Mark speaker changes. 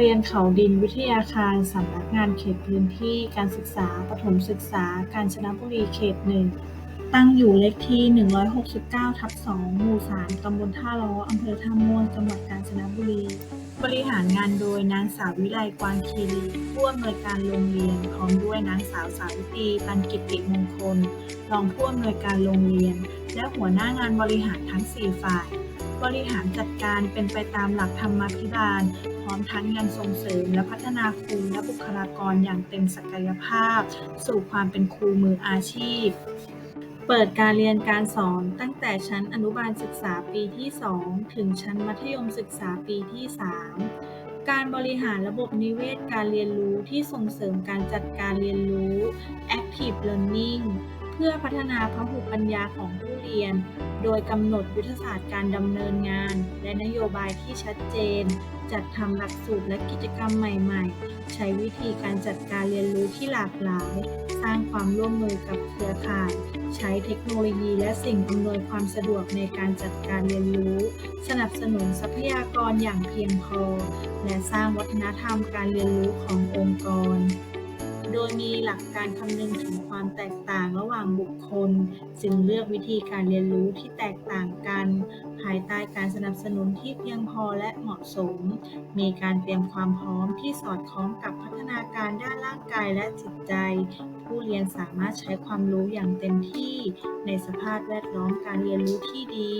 Speaker 1: เรียนเขาดินวิทยาคารสำนักงานเขตพื้นที่การศึกษาประถมศึกษา กาญจนบุรีเขตหนึ่งตั้งอยู่เลขที่ 169 ทับ 2 หมู่ 3 ตำบลท่าล้อ อำเภอท่าม่วง จังหวัดกาญจนบุรี บริหารงานโดยนางสาววิไลกวางคีรีผู้อำนวยการโรงเรียน พร้อมด้วยนางสาวสาวิตรีปันกิติมงคล รองผู้อำนวยการโรงเรียน และหัวหน้างานบริหารทั้ง 4 ฝ่าย บริหารจัดการเป็นไปตามหลักธรรมาภิบาล พร้อมทั้งยังส่งเสริมและพัฒนาครูและบุคลากรอย่างเต็มศักยภาพ สู่ความเป็นครูมืออาชีพ เปิดการเรียนการสอนตั้งแต่ชั้นอนุบาลศึกษาปีที่ 2 ถึงชั้นมัธยมศึกษาปีที่ 3การบริหารระบบนิเวศการเรียนรู้ที่ส่งเสริมการจัดการเรียนรู้ Active Learning พื่อพัฒนาพหุปัญญาของผู้เรียน โดยกำหนดยุทธศาสตร์การดำเนินงาน และนโยบายที่ชัดเจน จัดทำหลักสูตรและกิจกรรมใหม่ๆ ใช้วิธีการจัดการเรียนรู้ที่หลากหลาย สร้างความร่วมมือกับเครือข่าย ใช้เทคโนโลยีและสิ่งอำนวยความสะดวกในการจัดการเรียนรู้ สนับสนุนทรัพยากรอย่างเพียงพอ และสร้างวัฒนธรรมการเรียนรู้ขององค์กร โดยมีหลักการคำนึงถึงความแตกต่างระหว่างบุคคล จึงเลือกวิธีการเรียนรู้ที่แตกต่างกัน ภายใต้การสนับสนุนที่เพียงพอและเหมาะสม มีการเตรียมความพร้อมที่สอดคล้องกับพัฒนาการด้านร่างกายและจิตใจ ผู้เรียนสามารถใช้ความรู้อย่างเต็มที่ ในสภาพแวดล้อมการเรียนรู้ที่ดี